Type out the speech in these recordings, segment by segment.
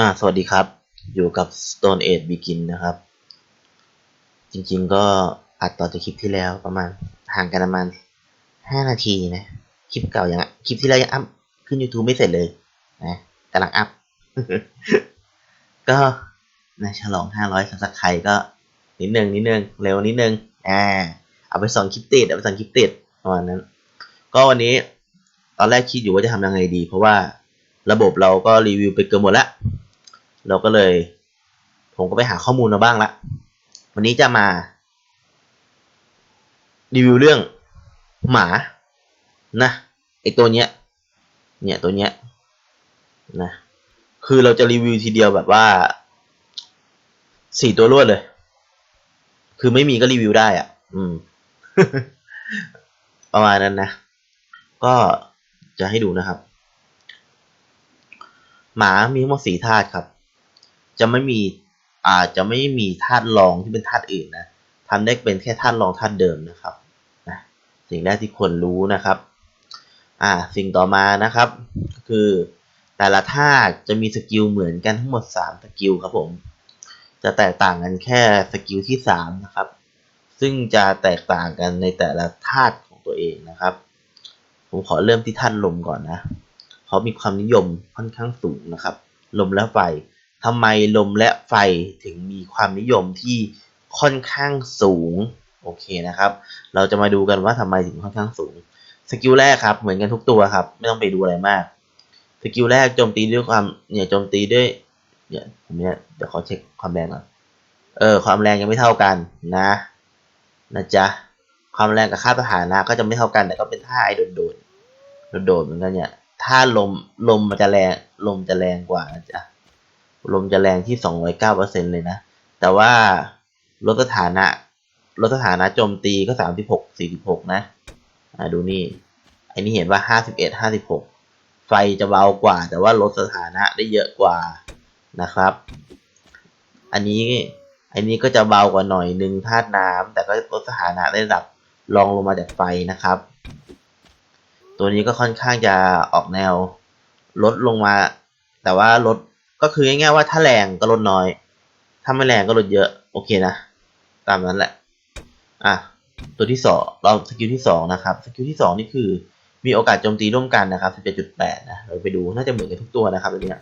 อ่าสวัสดีครับ อยู่กับ Stone Age Begin นะครับ จริงๆก็อัดต่อจากคลิปที่แล้วประมาณห่างกันประมาณห้านาทีนะ คลิปเก่ายังอะคลิปที่แล้วยังอัพขึ้น YouTube ไม่เสร็จเลยนะกำลังอัพ ก็นะฉลองห้าร้อยสับสไครก็ นิดนึงนิดนึงเร็วนิดนึงอ่าเอาไปสองคลิปติดเอาไปสองคลิปติดประมาณนั้น ก็วันนี้ตอนแรกคิดอยู่ว่าจะทำยังไงดี เพราะว่าระบบเราก็รีวิวไปเกือบหมดแล้ว เราก็เลย ผมก็ไปหาข้อมูลมาบ้างละวันนี้จะมา รีวิวเรื่องหมานะไอตัวเนี้ย เนี่ยตัวเนี้ยนะคือเราจะรีวิวทีเดียวแบบว่าสี่ตัวรวดเลย คือไม่มีก็รีวิวได้อะ อืม ประมาณนั้นนะ ก็จะให้ดูนะครับ หมามีทั้งหมดสี่ธาตุครับ จะไม่มีอาจจะไม่มีธาตุรองที่เป็นธาตุอื่นนะทำได้เป็นแค่ธาตุรองธาตุเดิมนะครับนะสิ่งแรกที่ควรรู้นะครับอ่าสิ่งต่อมานะครับก็คือแต่ละธาตุจะมีสกิลเหมือนกันทั้งหมดสามสกิลครับผม จะแตกต่างกันแค่สกิลที่สามนะครับ ซึ่งจะแตกต่างกันในแต่ละธาตุของตัวเองนะครับ ผมขอเริ่มที่ธาตุลมก่อนนะเขามีความนิยมค่อนข้างสูงนะครับ ลมและไฟ ทำไมลมและไฟถึงมีความนิยมที่ค่อนข้างสูงโอเคนะครับ เราจะมาดูกันว่าทำไมถึงค่อนข้างสูงสกิลแรกครับเหมือนกันทุกตัวครับ ไม่ต้องไปดูอะไรมากสกิลแรกโจมตีด้วยความเนี่ยโจมตีด้วยเนี่ยผมเนี่ยเดี๋ยวขอเช็คความแรงก่อนเออความแรงยังไม่เท่ากันนะนะจ๊ะความแรงกับค่าสถานะก็จะไม่เท่ากันแต่ก็เป็นท่าไอโดดๆโดดเหมือนกันเนี่ยถ้าลมลมมันจะแรงลมจะแรงกว่านะจ๊ะ ลมจะแรงที่สองร้อยเลยนะ แต่ว่าลดสถานะลดสถานะโจมตีก็สามสิบหกสี่สิบหกนะอ่าดูนี่อ้นี่เห็นว่าห้าสิบเอ็ดห้าสิบหกไฟจะเบากว่า แต่ว่าลดสถานะได้เยอะกว่านะครับ อันนี้อันนี้ก็จะเบากว่าหน่อยหนึ่งธาตุน้ำแต่ก็ลดสถานะได้ระดับรองลงมาจากไฟนะครับ ตัวนี้ก็ค่อนข้างจะออกแนวลดลงมา แต่ว่าลด ก็คือง่ายๆว่าถ้าแรงก็ลดน้อย ถ้าไม่แรงก็ลดเยอะ โอเคนะ ตามนั้นแหละ อะ ตัวที่สองเราสกิลที่สองนะครับ สกิลที่สองนี่คือมีโอกาสโจมตีร่วมกันนะครับ17.8นะเราไปดูน่าจะเหมือนกันทุกตัวนะครับตัวเนี้ย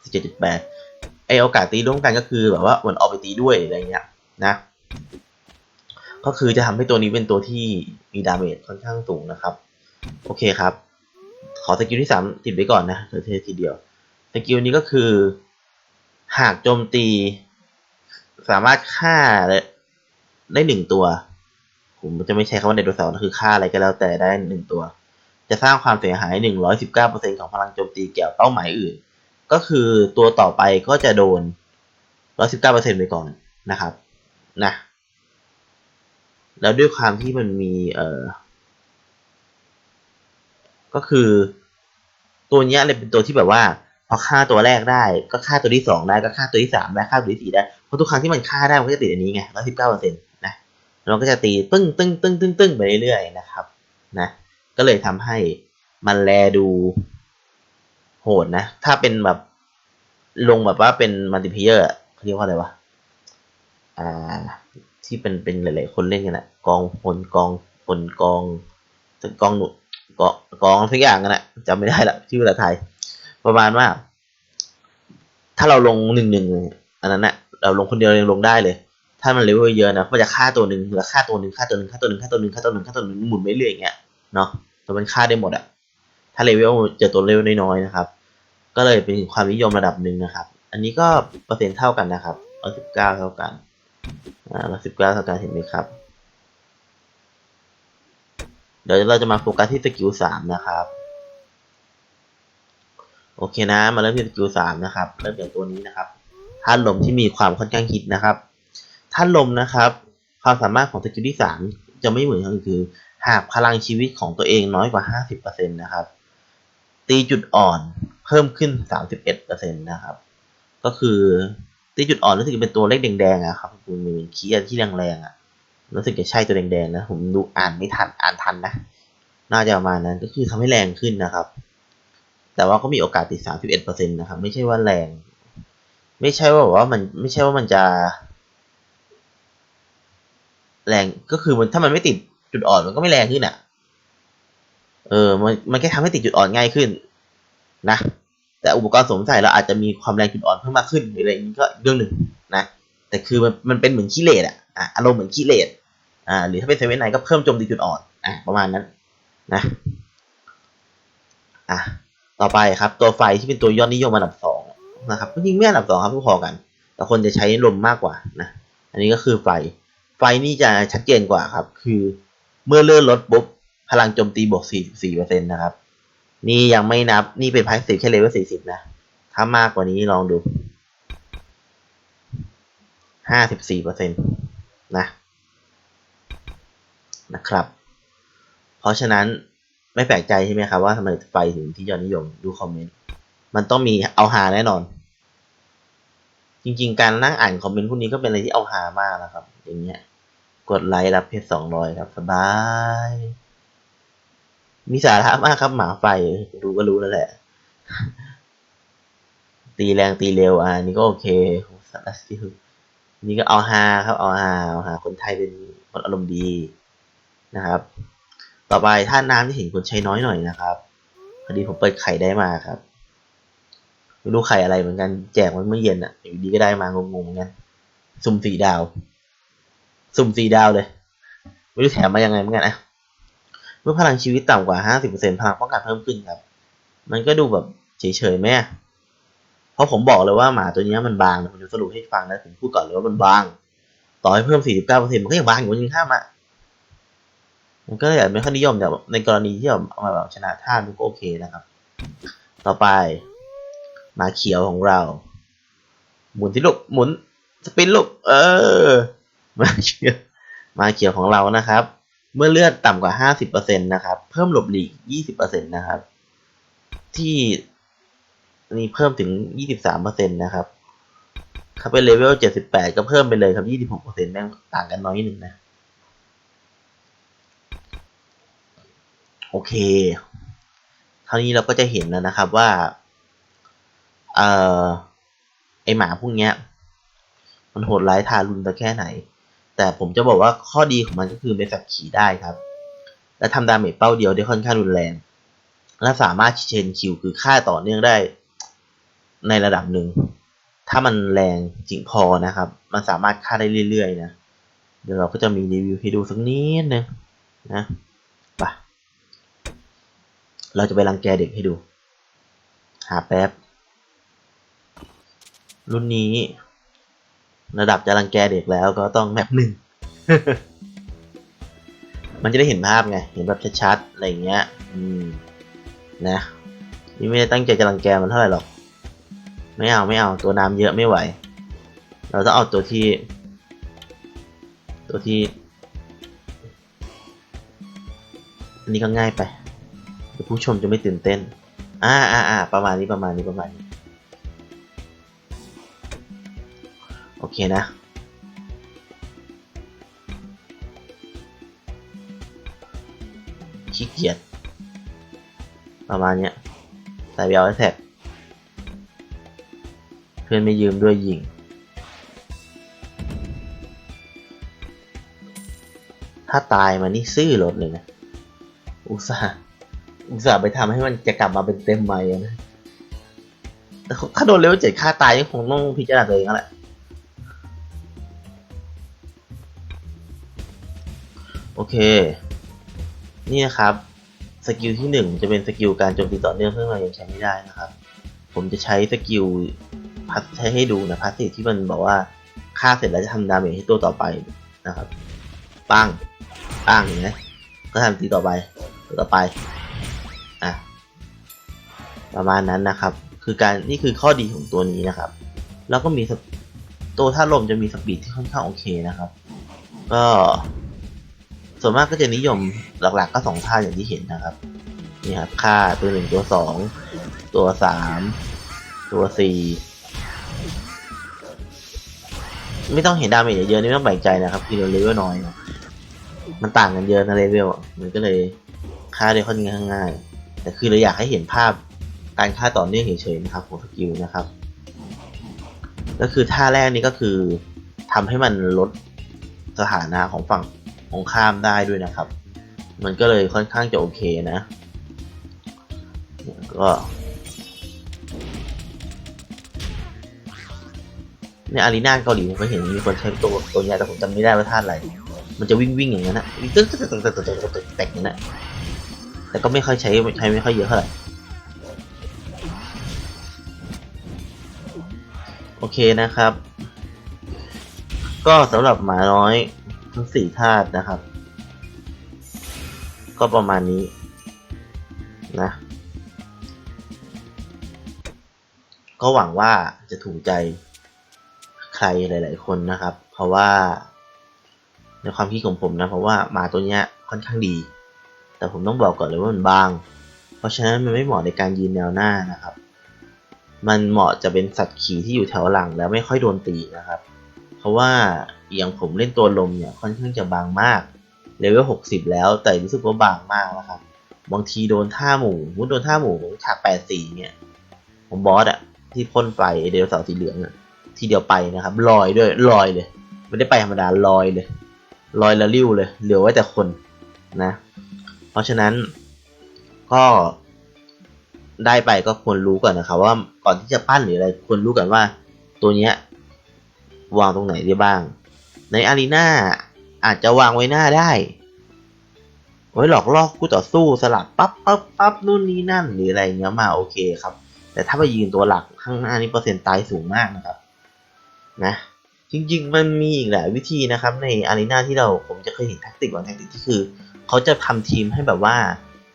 17.8ไอโอกาสตีร่วมกันก็คือแบบว่าเหมือนออกไปตีด้วยอะไรเงี้ยนะ ก็คือจะทำให้ตัวนี้เป็นตัวที่มีดาเมจค่อนข้างสูงนะครับ โอเคครับ ขอสกิลที่สามติดไว้ก่อนนะเดี๋ยวเททีเดียว สกิลนี้ก็คือ หากโจมตี สามารถฆ่าได้หนึ่งตัว ผมจะไม่ใช้คำว่าไดโนเสาร์นะคือฆ่าอะไรก็แล้วแต่ได้หนึ่งตัว จะสร้างความเสียหายหนึ่งร้อยสิบเก้าเปอร์เซ็นของพลังโจมตีแก่เป้าหมายอื่น ก็คือตัวต่อไปก็จะโดนร้อยสิบเก้าเปอร์เซ็นไปก่อนนะครับนะแล้วด้วยความที่มันมีเอ่อก็คือ ตัวนี้เลยเป็นตัวที่แบบว่า อฆ่าตัวแรกได้ก็ฆ่าตัวที่สองได้ก็ฆ่าตัวที่สามได้ฆ่าตัวที่สี่ได้เพราะทุกครั้งที่มันฆ่าได้มันก็จะติดอันนี้ไงร้อยสิบเก้าเปอร์เซ็นต์นะเราก็จะตีตึ้งตึ้งตึ้งตึ้งตึ้งไปเรื่อยๆนะครับนะก็เลยทำให้มันแลดูโหดนะ ถ้าเป็นแบบลงแบบว่าเป็นมัลติเพเยอร์เขาเรียกว่าอะไรวะอ่า ที่เป็นเป็นหลาย ๆ คนเล่นกันอะกองพลกองพลกองกองหนุกองกองทุกอย่างกันอะจำไม่ได้ละชื่อภาษาไทย ประมาณว่า ถ้าเราลงหนึ่งหนึ่งอันนั้นนะเราลงคนเดียวยังลงได้เลย ถ้ามันเลเวลเยอะนะมันจะฆ่าตัวหนึ่งหรือฆ่าตัวหนึ่งฆ่าตัวหนึ่งฆ่าตัวหนึ่งฆ่าตัวหนึ่งฆ่าตัวหนึ่งฆ่าตัวหนึ่งหมุนไปเรื่อยอย่างเงี้ยเนาะแต่มันฆ่าได้หมดอะถ้าเลเวลเจอตัวเลเวลน้อยๆนะครับ ก็เลยเป็นความนิยมระดับหนึ่งนะครับ อันนี้ก็เปอร์เซ็นต์เท่ากันนะครับร้อยสิบเก้าเท่ากันอ่าร้อยสิบเก้าเท่ากันเห็นไหมครับ เดี๋ยวเราจะมาโฟกัสที่สกิลสามนะครับ โอเคนะ มาเริ่มที่สกิลสามนะครับ เริ่มจากตัวนี้นะครับท่านลมที่มีความค่อนข้างคิดนะครับท่านลมนะครับ ความสามารถของสกิลที่สามจะไม่เหมือนกันคือ หากพลังชีวิตของตัวเองน้อยกว่าห้าสิบเปอร์เซ็นตนะครับ ตีจุดอ่อนเพิ่มขึ้นสามสิบเอ็ดเปอร์เซ็นตนะครับ ก็คือตีจุดอ่อนรู้สึกเป็นตัวเลขแดงๆอะครับคุณมีเคียที่แรงๆอะรู้สึกจะใช่ตัวแดงๆนะ ผมดูอ่านไม่ทันอ่านทันนะ น่าจะประมาณนั้นก็คือทำให้แรงขึ้นนะครับ แต่ว่าก็มีโอกาสติด 31%นะครับ ไม่ใช่ว่าแรง ไม่ใช่ว่าว่ามันไม่ใช่ว่ามันจะ แรงก็คือมันถ้ามันไม่ติดจุดอ่อนมันก็ไม่แรงขึ้นอะ เออ มันมันแค่ทำให้ติดจุดอ่อนง่ายขึ้น นะ แต่อุปกรณ์สวมใส่เราอาจจะมีความแรงจุดอ่อนเพิ่มมากขึ้นหรืออะไรนี้ก็เรื่องหนึ่งนะ แต่คือมันมันเป็นเหมือนขี้เลดอะอะอารมณ์เหมือนขี้เลดอ่า หรือถ้าเป็นเซเว่นไนก็เพิ่มโจมตีจุดอ่อน อะ ประมาณนั้น นะ อะ ต่อไปครับ ตัวไฟที่เป็นตัวยอดนิยมอันดับสองนะครับจริงๆไม่อันดับสองครับพอๆกัน แต่คนจะใช้ลมมากกว่านะอันนี้ก็คือไฟ ไฟนี่จะชัดเจนกว่าครับ คือเมื่อเลื่อนลดปุ๊บพลังโจมตีบวก 44%นะครับ นี่ยังไม่นับนี่เป็นพาสซีฟแค่เลเวล40 นะ ถ้ามากกว่านี้ลองดู 54%นะนะครับ เพราะฉะนั้น ไม่แปลกใจใช่ไหมครับว่าทำไมไฟถึงที่ยอดนิยมดูคอมเมนต์มันต้องมีเอาหาแน่นอน จริงๆ การนั่งอ่านคอมเมนต์พวกนี้ก็เป็นอะไรที่เอาหามากนะครับ อย่างเงี้ย กดไลค์รับเพจสองร้อยครับ สบาย มีสาระมากครับหมาไฟดูก็รู้แล้วแหละ ตีแรงตีเร็วอะนี่ก็โอเคสารสินี่ก็เอาฮาครับเอาฮาเอาฮาคนไทยเป็นคนอารมณ์ดีนะครับ ต่อไปท่าน้ำที่เห็นคนใช้น้อยหน่อยนะครับพอดีผมเปิดไข่ได้มาครับไม่รู้ไข่อะไรเหมือนกันแจกมันเมื่อเย็นอะอยู่ดีก็ได้มางงๆเหมือนกันสุ่มสี่ดาว สุ่มสี่ดาวเลยไม่รู้แถมมายังไงเหมือนกันนะเมื่อพลังชีวิตต่ำกว่า50%พลังป้องกันเพิ่มขึ้นครับ มันก็ดูแบบเฉยๆแม่เพราะผมบอกเลยว่าหมาตัวนี้มันบางผมจะสรุปให้ฟังนะผมพูดก่อนเลยว่ามันบาง ต่อให้เพิ่ม49%มันก็ยังบางอยู่มันยังข้ามอะ มันก็เลยไม่ค่อยนิยมแต่ในกรณีที่แบบเอามาแบบชนะท่ามันก็โอเคนะครับ ต่อไปมาเขียวของเรา หมุนที่ลูกหมุนสปินลูกเออ มาเขียวมาเขียวของเรานะครับ เมื่อเลือดต่ำกว่า 50%นะครับ เพิ่มหลบหลีก 20%นะครับ ที่นี่เพิ่มถึง 23%นะครับถ้าเป็นเลเวล 78 ก็เพิ่มไปเลยครับ 26%แม่งต่างกันน้อยนิดนึงนะ โอเคคราวนี้เราก็จะเห็นแล้วนะครับว่า เอ่อ ไอหมาพวกเนี้ย มันโหดร้ายทารุณแต่แค่ไหน แต่ผมจะบอกว่าข้อดีของมันก็คือเป็นสัตว์ขี่ได้ครับ และทำดาเมจเป้าเดียวได้ค่อนข้างรุนแรง และสามารถเชนคิวคือฆ่าต่อเนื่องได้ในระดับหนึ่ง ถ้ามันแรงจริงพอนะครับ มันสามารถฆ่าได้เรื่อยๆนะ เดี๋ยวเราก็จะมีรีวิวให้ดูสักนิดนึงนะ เราจะไปรังแกเด็กให้ดู หาแป๊บ รุ่นนี้ ระดับจะรังแกเด็กแล้วก็ต้องแมปหนึ่ง มันจะได้เห็นภาพไง เห็นแบบชัดๆ อะไรอย่างเงี้ย อืม นะ นี่ไม่ได้ตั้งใจจะรังแกมันเท่าไหร่หรอก ไม่เอาไม่เอา ตัวน้ำเยอะไม่ไหว เราต้องเอาตัวที่ ตัวที่ อันนี้ก็ง่ายไป ผู้ชมจะไม่ตื่นเต้น อ่าอ่าอ่าประมาณนี้ประมาณนี้ประมาณนี้ โอเคนะ ขี้เกียจ ประมาณเนี้ย ใส่เบลแท็กเพื่อนไม่ยืมด้วยยิงถ้าตายมานี่ซื่อรถเลยนะ อุตส่าห์ อุตส่าห์ไปทำให้มันจะกลับมาเป็นเต็มใบนะแต่ถ้าโดนเลเวลเจ็ดค่าตายก็คงต้องพิจารณาตัวเองแล้วแหละโอเค นี่นะครับ สกิลที่หนึ่งจะเป็นสกิลการโจมตีต่อเนื่องเพื่อมายังใช้ไม่ได้นะครับ ผมจะใช้สกิลพัสใช้ให้ดูนะพัสซีที่มันบอกว่าฆ่าเสร็จแล้วจะทำดาเมจให้ตัวต่อไปนะครับปังปังเห็นไหมก็ทำตีต่อไปตัวต่อไป ประมาณนั้นนะครับ คือการนี่คือข้อดีของตัวนี้นะครับ แล้วก็มีตัวท่าลมจะมีสปีดที่ค่อนข้างโอเคนะครับ ก็ส่วนมากก็จะนิยมหลักๆก็สองท่าอย่างที่เห็นนะครับนี่ครับค่าตัวหนึ่งตัวสองตัวสามตัวสี่ไม่ต้องเห็นดาเมจเยอะๆนี่ไม่ต้องแปลกใจนะครับคือเลเวลน้อยมันต่างกันเยอะนะเลเวลมันก็เลยค่าได้ค่อนข้างง่าย แต่คือเราอยากให้เห็นภาพ การค่าต่อเนื่องเฉยๆนะครับของสกิลนะครับ ก็คือท่าแรกนี้ก็คือทำให้มันลดสถานะของฝั่งของข้ามได้ด้วยนะครับ มันก็เลยค่อนข้างจะโอเคนะก็ในอารีนาเกาหลีผมก็เห็นมีคนใช้ตัวตัวเนี้ยแต่ผมจำไม่ได้ว่าท่าอะไร มันจะวิ่งวิ่งอย่างนั้นนะวิ่งตึ๊กตึ๊กตึ๊กตึ๊กตึ๊กตึ๊กตึ๊กแตกอย่างนั้นนะแต่ก็ไม่ค่อยใช้ใช้ไม่ค่อยเยอะเท่าไหร่ โอเคนะครับ ก็สำหรับหมาน้อยทั้งสี่ธาตุนะครับ ก็ประมาณนี้นะ ก็หวังว่าจะถูกใจใครหลาย ๆ คนนะครับ เพราะว่า ในความคิดของผมนะ เพราะว่าหมาตัวเนี้ยค่อนข้างดี แต่ผมต้องบอกก่อนเลยว่ามันบาง เพราะฉะนั้นมันไม่เหมาะในการยืนแนวหน้านะครับ มันเหมาะจะเป็นสัตว์ขี่ที่อยู่แถวหลังแล้วไม่ค่อยโดนตีนะครับ เพราะว่าอย่างผมเล่นตัวลมเนี่ยค่อนข้างจะบางมากเลเวลหกสิบแล้วแต่รู้สึกว่าบางมากนะครับ บางทีโดนท่าหมูมุดโดนท่าหมูฉากแปดสี่เนี่ยผมบอสอะที่พ่นไฟเดลเสาสีเหลืองอะทีเดียวไปนะครับลอยด้วยลอยเลย ไม่ได้ไปธรรมดาลอยเลยลอยละลิ้วเลย เหลือไว้แต่คนนะ เพราะฉะนั้นก็ ได้ไปก็ควรรู้ก่อนนะครับ ว่าก่อนที่จะปั้นหรืออะไรควรรู้ก่อนว่า ตัวเนี้ยวางตรงไหนได้บ้าง ในอารีนาอาจจะวางไว้หน้าได้ ไว้หลอกล่อคู่ต่อสู้สลับปั๊บปั๊บปั๊บนู่นนี่นั่นหรืออะไรเงี้ยมาโอเคครับ แต่ถ้าไปยืนตัวหลักข้างหน้านี่เปอร์เซ็นต์ตายสูงมากนะครับ นะ จริง ๆ มันมีอีกหลายวิธีนะครับ ในอารีนาที่เราผมจะเคยเห็นแท็กติกบางแท็กติกที่คือ เขาจะทำทีมให้แบบว่า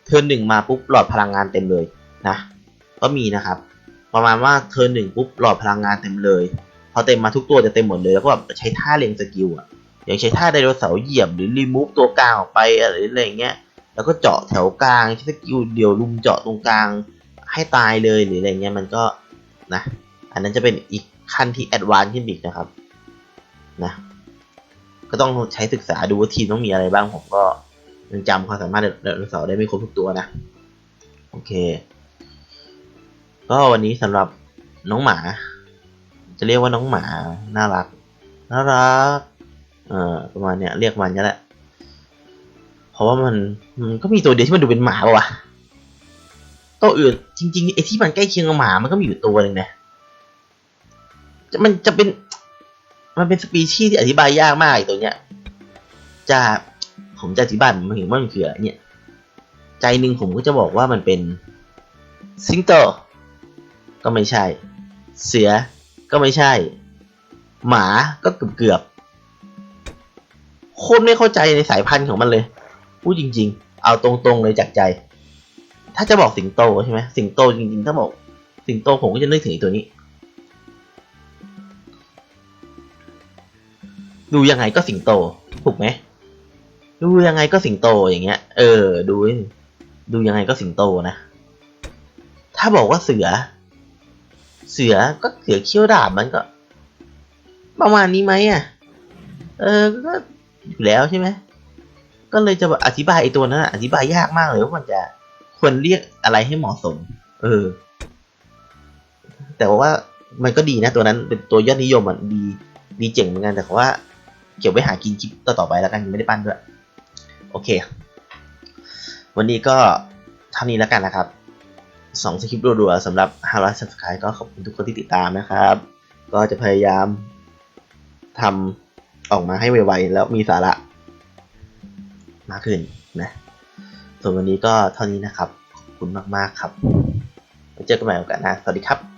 เทิร์นหนึ่งมาปุ๊บหลอดพลังงานเต็มเลย นะ ก็มีนะครับ ประมาณว่าเทิร์นหนึ่งปุ๊บหลอดพลังงานเต็มเลย พอเต็มมาทุกตัวจะเต็มหมดเลย แล้วก็แบบใช้ท่าเล็งสกิลอะอย่างใช้ท่าไดโนเสาร์เหยียบหรือรีมูฟตัวกลางออกไปอะไรอะไรอย่างเงี้ย แล้วก็เจาะแถวกลางใช้สกิลเดียวลุมเจาะตรงกลางให้ตายเลยหรืออะไรเงี้ยมันก็นะ อันนั้นจะเป็นอีกขั้นที่แอดวานซ์ขึ้นอีกนะครับนะก็ต้องใช้ศึกษาดูว่าทีมต้องมีอะไรบ้างผมก็ยังจำความสามารถไดโนเสาร์ได้ไม่ครบทุกตัวนะ โอเค ก็วันนี้สำหรับน้องหมา จะเรียกว่าน้องหมาน่ารักน่ารักเอ่อประมาณเนี้ยเรียกมันก็แหละเพราะว่ามันมันก็มีตัวเดียวที่มันดูเป็นหมาปะวะตัวอื่นจริงๆไอ้ที่มันใกล้เคียงกับหมามันก็มีอยู่ตัวหนึ่งนะจะมันจะเป็น มันเป็นสปีชีส์ที่อธิบายยากมากไอตัวเนี้ยจะผมจะอธิบายมันถึงว่ามันคืออะไรเนี่ย ใจหนึ่งผมก็จะบอกว่ามันเป็นสิงโต ก็ไม่ใช่ เสือก็ไม่ใช่ หมาก็เกือบเกือบโคตรไม่เข้าใจในสายพันธุ์ของมันเลยพูดจริง ๆ เอาตรงๆเลยจากใจ ถ้าจะบอกสิงโตใช่ไหมสิงโตจริงๆ ถ้าบอกสิงโตผมก็จะนึกถึงตัวนี้ ดูยังไงก็สิงโตถูกไหมดูยังไงก็สิงโตอย่างเงี้ย เออ ดู ดูยังไงก็สิงโตนะ ถ้าบอกว่าเสือ เสือก็เสือเขี้ยวดาบมันก็ ประมาณนี้ไหมอะ เออก็อยู่แล้วใช่ไหมก็เลยจะอธิบายไอ้ตัวนั้นอธิบายยากมากเลยว่ามันจะควรเรียกอะไรให้เหมาะสม เออ แต่ว่ามันก็ดีนะตัวนั้นเป็นตัวยอดนิยมอะดีดีเจ๋งเหมือนกันแต่ว่า เก็บไว้หากินคลิปต่อๆไปแล้วกันยังไม่ได้ปั้นด้วย โอเค วันนี้ก็เท่านี้แล้วกันนะครับ สองสคริปต์รัวๆสำหรับ500 subscribe ก็ขอบคุณทุกคนที่ติดตามนะครับ ก็จะพยายามทำออกมาให้ไวๆ แล้วมีสาระมากขึ้นนะส่วนวันนี้ก็เท่านี้นะครับ ขอบคุณมากๆครับ ไว้เจอกันใหม่โอกาสหน้าสวัสดีครับ